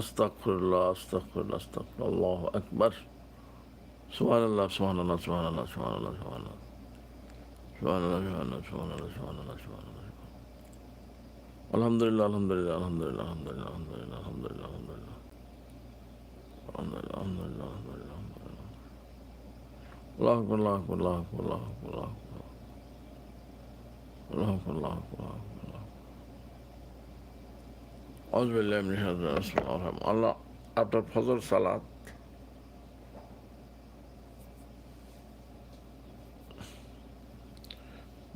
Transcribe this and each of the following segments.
আস্তাকুল্লাহ আস্তাকুল্লাহ আস্তাকুল্লাহ আল্লাহ একবার সুহান আল্লাহ সুহান আল্লাহ সুহান আল্লাহ সুহান আল্লাহ সুহান আল্লাহ সুহান আল্লাহ আলহামদুলিল্লাহ আলহামদুলিল্লাহ আলহামদুলিল্লাহ আলহামদুলিল্লাহ আলহামদুলিল্লাহ আলহামদুলিল্লাহ আলহামদুলিল্লাহ। আলহামদুলিল্লাহ আলহামদুলিল্লাহ আলহামদুলিল্লাহ। আল্লাহ আল্লাহ আপনার ফজর সালাত।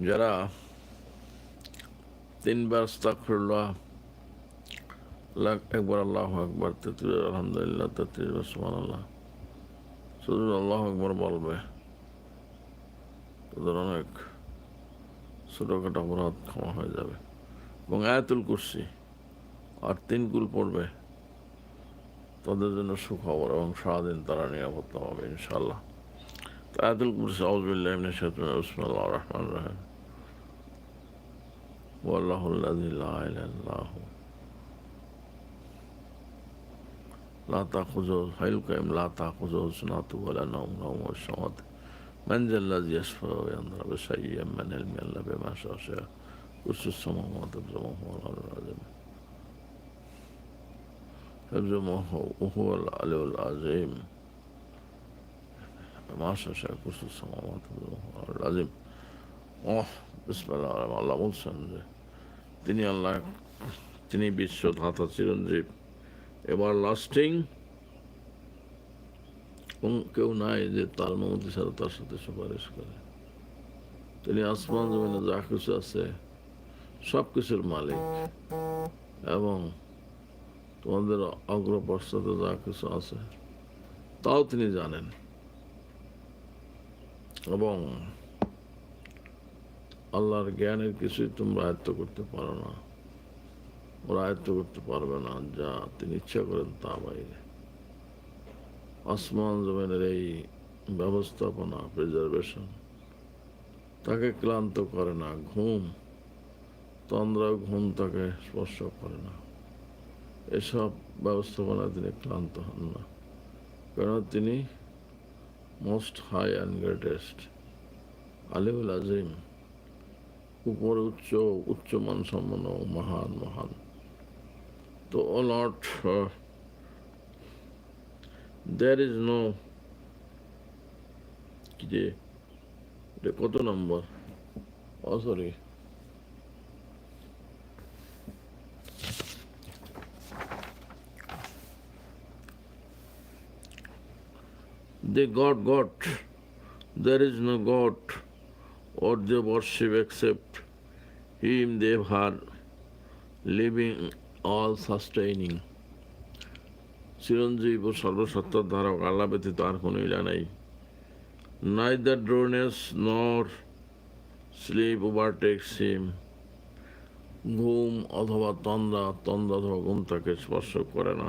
যারা তিনবার স্তাকফিরুল্লাহ একবার আল্লাহ একবার আলহামদুলিল্লাহ, তেত্রিশ সুমান আল্লাহ শুধু আল্লাহ একবার বলবে। তাদের অনেক ছোটোখাটো অপরাধ ক্ষমা হয়ে যাবে। এবং আয়াতুল কুরসি। আর তিন কুল পড়বে তাদের জন্য সুখবর এবং সারাদিন তারা নিরাপত্তা পাবে ইনশাল্লাহ আয়াতুল কুরসি আউযুবিল্লাহি মিনাশ শাইতানির রাজিম বিসমিল্লাহির রহমানির রহিম والله الذي لا اله الا هو لا تأخذه حلقهم لا تأخذه سنة ولا نوم له السماوات من ذا الذي يشفع وينظر بشيء من علم الا بما شاء شاء كرسي السماوات بزمه والارض العظيم حفظه وهو العلي العظيم ما شاء شاء كرسي السماوات بزمه والارض العظيم ওহ বিসমিল্লাহ আল্লাহ বলছেন যে তিনি আল্লাহ তিনি বিশ্ব ধাতা চিরঞ্জীব এবার লাস্টিং কেউ নাই যে তার মমতি ছাড়া তার সাথে সুপারিশ করে তিনি আসমান জমিনে যা কিছু আছে সব কিছুর মালিক এবং তোমাদের অগ্রপশ্চাতে যা কিছু আছে, তাও তিনি জানেন। এবং আল্লাহর জ্ঞানের কিছুই তোমরা আয়ত্ত করতে পারো না ওরা আয়ত্ত করতে পারবে না, যা তিনি ইচ্ছা করেন তা বাইরে। আসমান জমিনের এই ব্যবস্থাপনা প্রিজার্ভেশন তাকে ক্লান্ত করে না, ঘুম তন্দ্রা ঘুম তাকে স্পর্শ করে না। এসব ব্যবস্থাপনা তিনি ক্লান্ত হন না। কেন তিনি মোস্ট হাই অ্যান্ড গ্রেটেস্ট আলিউল আজিম উপরে উচ্চ উচ্চ মান সম্পন্ন মহান মহান। তো অলট দেয়ার ইজ নো যে কত নম্বর? ও sorry They got God. There is no God, or they worship except Him they are living, all sustaining. চিরঞ্জীব ও সর্বসত্তার ধারক, আল্লাহ ব্যতীত আর কোনো ইলা নাই নাইদার ড্রোনেস নর স্লিপ ওভারটেক্স হিম ঘুম অথবা তন্দ্রা তন্দ্রা অথবা ঘুম তাকে স্পর্শ করে না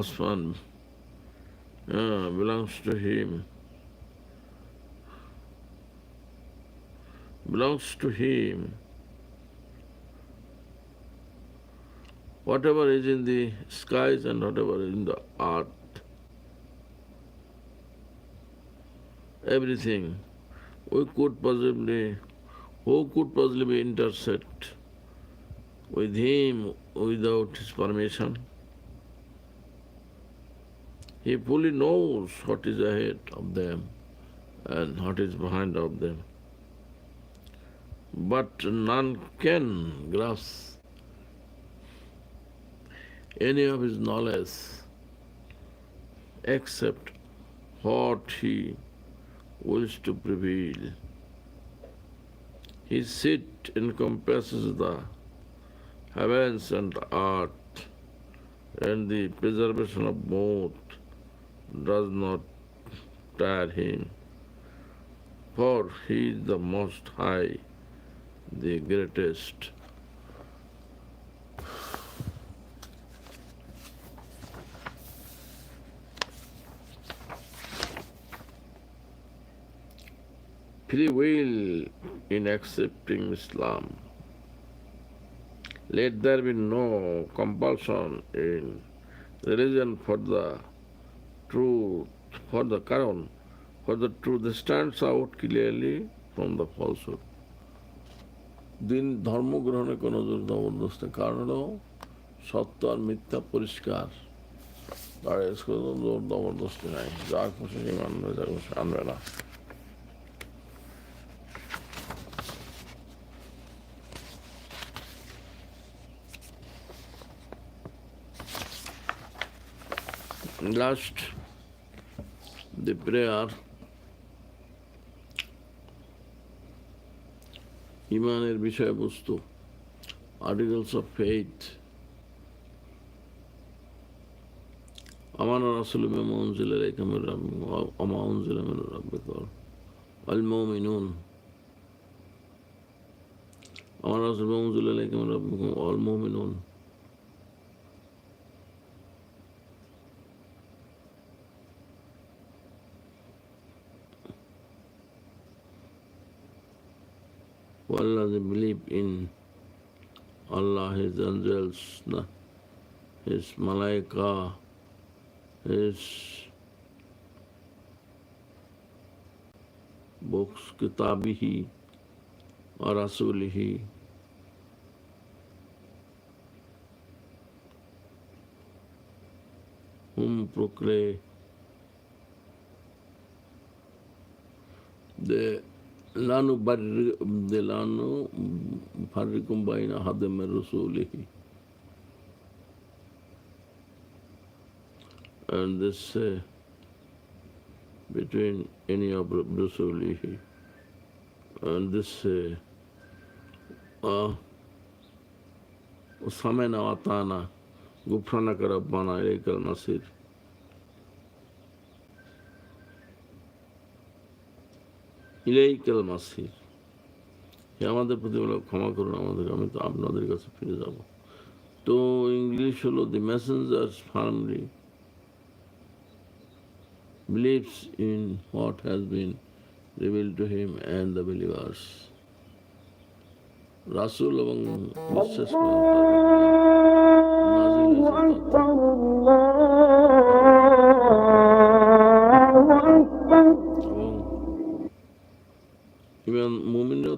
আসমান Ah, belongs to Him. Belongs to Him. Whatever is in the skies and whatever is in the earth, everything we could possibly, who could possibly intersect with Him without His permission? He fully knows what is ahead of them and what is behind of them but none can grasp any of his knowledge except what he wills to prevail. His seat encompasses the heavens and earth, and the preservation of both does not tire him, for he is the most high the greatest. Free will in accepting Islam let there be no compulsion in religion for the truth, for the karan, for the truth stands out clearly from the falsehood. দিন ধর্ম গ্রহণে কোনো জোর জবরদস্তি কারণ সত্য আর মিথ্যা পরিষ্কার কোনো জোর জবরদস্তি নাই যা খুশি মানবে যা খুশি আনবে না Last, the prayer, ইমানের বিষয়বস্তু আর্টিকেলস অফ ফেইথ আমার রাসুল বিমা উনজিল ইলাইকা মির রাব্বিক ওয়া মা উনজিলা মির রাব্বিক ওয়াল মুমিনুন আমার রাসুল বিমা উনজিলা ইলাইকা Mir রাব্বিক For Allah, they believe in Allah, His angels, His malaika, His books, kitabihi, or rasulihi. Whom proclaim the लानु बर लानु फर्रिकुम बाइन हदम रसूल ही and this uh, between any of Brasulihi and this uh, uh, Samena Watana Gufranakarabbana Ekal Nasir ইলাইকাল মাসির। হে আমাদের প্রতিপালক ক্ষমা করুন, আমাদের, আমি তো আপনাদের কাছে ফিরে যাব। তো ইংলিশ হলো the messengers firmly believes in what has been revealed to him and the believers. রাসূল এবং বিশ্বাস করেন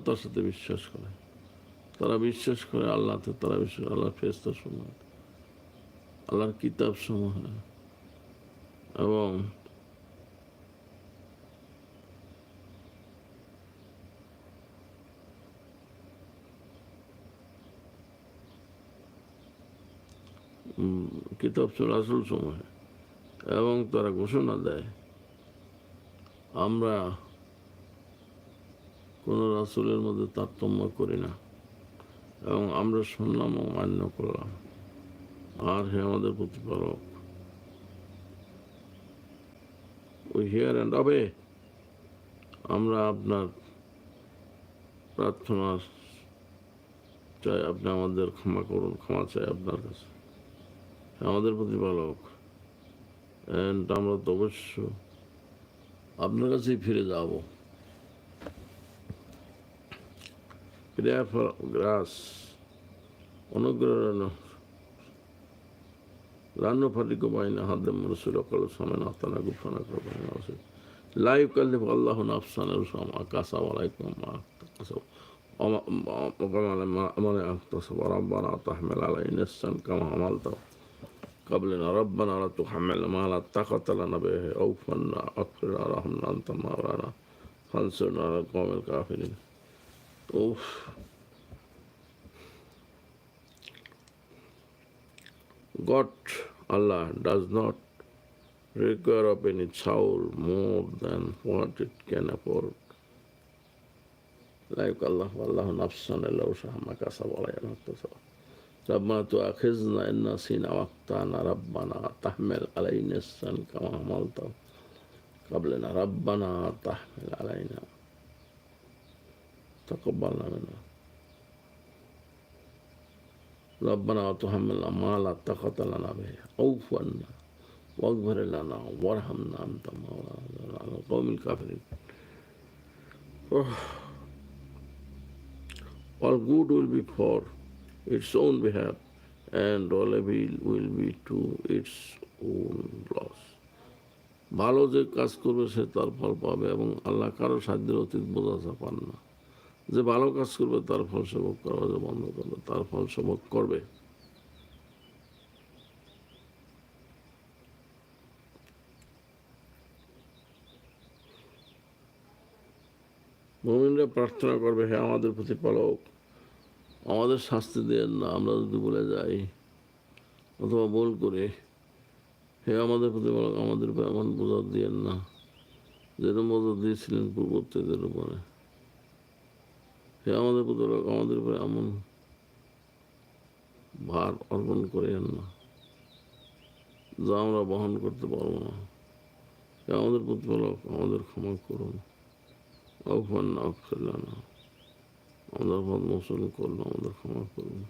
মুমিনরাও তার সাথে বিশ্বাস করে। তারা বিশ্বাস করে আল্লাহতে, তারা বিশ্বাস আল্লাহর ফেস্তা সমূহ আল্লাহর কিতাব সমূহ এবং কিতাব রাসুল সমূহে এবং তারা ঘোষণা দেয়, আমরা কোনো রাসুলের মধ্যে তারতম্য করি না। এবং আমরা শুনলাম ও মান্য করলাম। আর হে আমাদের প্রতিপালক ওই হিয়ার অ্যান্ড অবে আমরা আপনার প্রার্থনা চাই, আপনি আমাদের ক্ষমা করুন, ক্ষমা চাই আপনার কাছে। আমাদের প্রতিপালক অ্যান্ড আমরা তো অবশ্য আপনার কাছেই ফিরে যাব। Prayer for grass. Onugrarana. Ranna Padikubaina Hadam Rasulakal Samana Tana Gupana Krabana Vasu. La yukallifu Allahu nafsan rusam akasa wa laikum akasa. وما اغتصب ربنا تحمل علينا نسا كما عملت قبلنا ربنا لا تحمل ما لا طاقة لنا به أوفنا أكرنا رحمنا أنت مولانا فانصرنا على القوم الكافرين Oof. God, Allah, does not require of any soul more than what it can afford. Like Allah, Allah nafsan Allah shahma kasab alayna tasab. ربنا تؤاخذنا إن نسينا وقتنا ربنا تحمل علينا السن كما حملت قبلنا ربنا تحمل علينا تقبلنا منا ربنا وتحملنا ما لا طاقة لنا به اعف عنا واغفر لنا وارحمنا أنت مولانا على القوم الكافرين All good will be for its own behalf, and all evil will be to its own loss. ভালো যে কাজ করবে সে তার ফল পাবে এবং আল্লাহ কারো সাধ্যের অতীত বোঝা পান না যে ভালো কাজ করবে, তার ফল সে ভোগ করা যে বন্ধ করবে, তার ফল সে করবে। মোমিনরা প্রার্থনা করবে, হে আমাদের প্রতিপালক, আমাদের শাস্তি দেন না, আমরা যদি বলে যাই, অথবা ভুল করে, হে আমাদের প্রতিপালক, আমাদের উপর এমন বোঝা দিয়েন না যেরকম বোঝা দিয়েছিলেন পূর্ববর্তীদের উপরে। হে আমাদের প্রতিপালক আমাদের উপরে এমন ভার অর্পণ করেন না, যা আমরা বহন করতে পারব না। হে আমাদের প্রতিপালক, আমাদের ক্ষমা করুন। আহ্বান না না। আমাদের পথ মোচন করুন, আমাদের ক্ষমা করুন।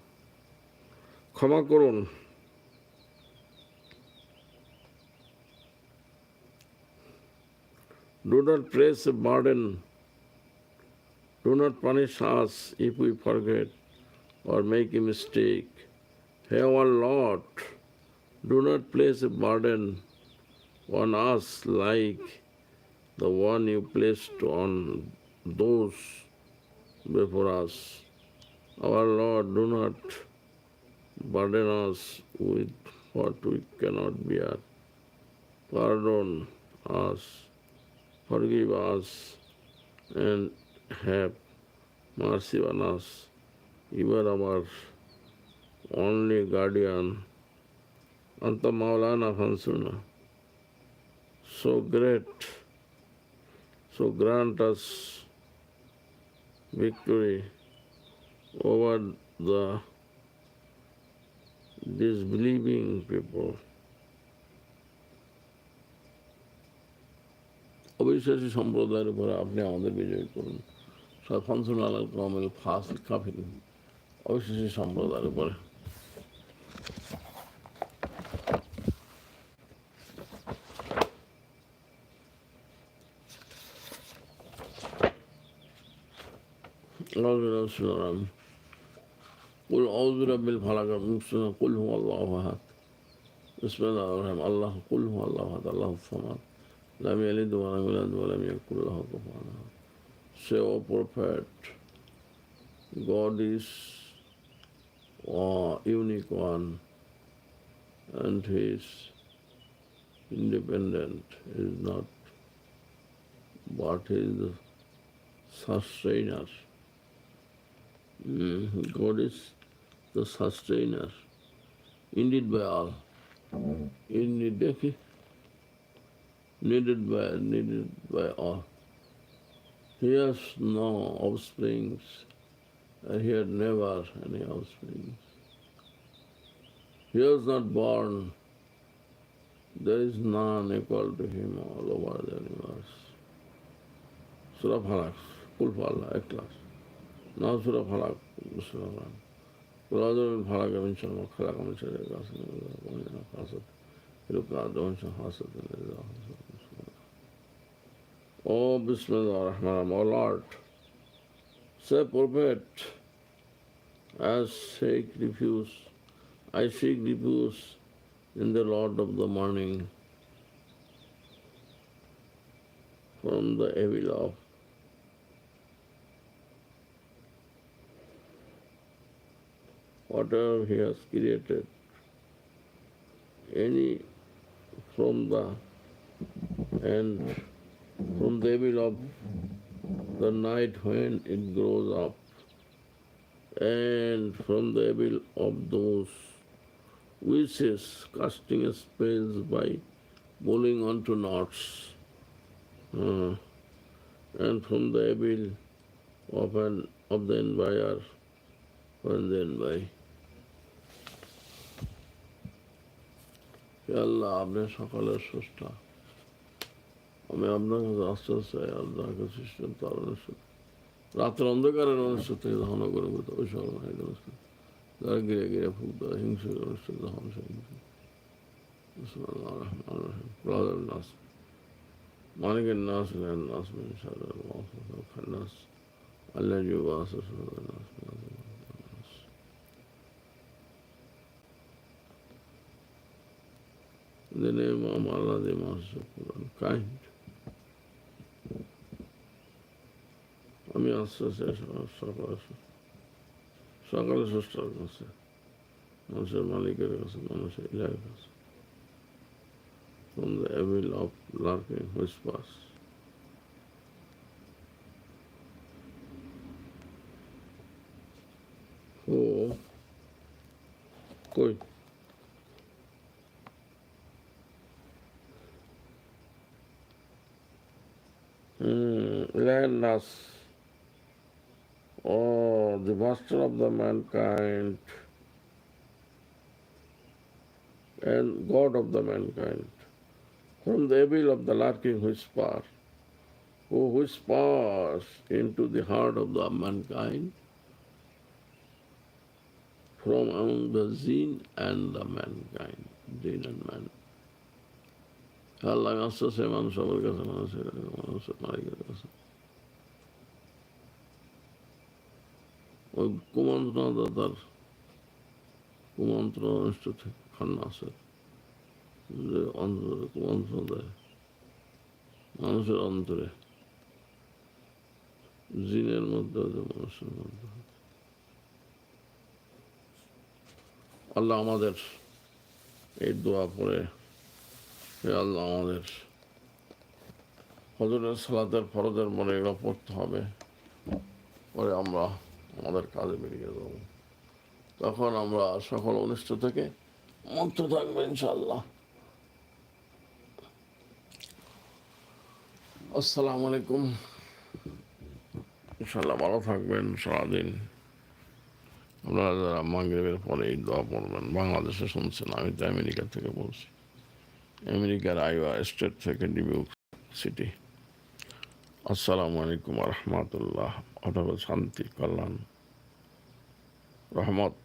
ক্ষমা করুন। Not place a burden. Do not punish us if we forget or make a mistake. Our Lord, do not place a burden on us like the one you placed on those before us. Our Lord, do not burden us with what we cannot bear. Pardon us forgive us and have mercy on us. You are our only guardian. Anta Maulana Fansuna. So great. So grant us victory over the disbelieving people. অবিশ্বাসী সম্প্রদায়ের উপরে আপনি আমাদের বিজয় করুন ফানসুন আলাল কামেল ফাস কাফির অবিশ্বাসী সম্প্রদায়ের উপরে قل أعوذ برب الفلق قل هو الله أحد بسم الله الرحمن الرحيم الله قل هو الله أحد الله الصمد لم يلد ولم يولد ولم يكن له كفوا أحد. Say, O Prophet, God is uh, unique one and He is independent. He is not, but He is the sustainer. Mm, God is the sustainer, indeed by all. Indeed, needed by needed by all. He has no offsprings, and he had never any offsprings. He was not born. There is none equal to him all over the universe. Surah Falak, Kul Falak, Ikhlas. Now Surah Falak, Surah Falak. Qur'an Falak, Amin Shalom, Khalak, Amin Shalom, Qasim, Amin Hasad, Ilukad, Amin Shalom, Hasad, Oh, Bismillah ar-Rahman, O Lord, say, Prophet, as seek refuge, I seek refuge in the Lord of the morning from the evil of whatever he has created, any from the end from the evil of the night when it grows up, and from the evil of those wishes casting spells by pulling onto knots, uh, and from the evil of an of the envyer when they envy. আল্লাহ আপনি সকলের স্রষ্টা අමයම්දන් අස්සස්සය අල්දාක ශිෂ්‍යම් තවනසු. රාත්‍ර අන්දකරන අනුස්සතය දහන කරගත ඔශාවනය දනස. දර්ගරයගර පුද්දා හිංස අනුස්ස දහම සහිත. ප්‍රාධර නස්. මනගෙන් නාසනයන් නස්ම ශර වාස කන්නස්. අල්ලජ වාස සුදනස් නස. In the name of Allah, the Master of Quran, kind. আমি আস্তে সকালে সকালে স্রষ্টার কাছে মানুষের মালিকের কাছে মানুষের ইলার কাছে। From the evil of lurking whispers. Who কই? Hmm, land us, oh, the master of the mankind and God of the mankind, from the evil of the lurking whisper, who whispers into the heart of the mankind, from among the jinn and the mankind, jinn and man. আল্লাহ আস্তে আস্তে মানুষ সবার কাছে মানুষের মানুষের মালিকের কাছে ওই কুমন্ত্রণাদাতার কুমন্ত্রণ অনুষ্ঠিত খান্নাসের যে অন্তরে কুমন্ত্রণ দেয় মানুষের অন্তরে, জিনের মধ্যে মানুষের মধ্যে আল্লাহ আমাদের এই দোয়া পরে আল্লাহ আমাদের হজরের সালাতের ফরজের মনে এগুলো পড়তে হবে। পরে আমরা আমাদের কাজে বেরিয়ে যাব তখন আমরা সকল অনিষ্ট থেকে মুক্ত থাকব ইনশাল্লাহ আসসালামু আলাইকুম। ইনশাল্লাহ ভালো থাকবেন সারাদিন। আপনারা যারা মাগরেবের পরে এই দোয়া পড়বেন, বাংলাদেশে শুনছেন, আমি তো আমেরিকা থেকে বলছি। আমেরিকার আইওয়া স্টেট থেকে ডিবিউক সিটি। আসসালামু আলাইকুম রহমতুল্লাহ। অথবা শান্তি কল্যাণ রহমত।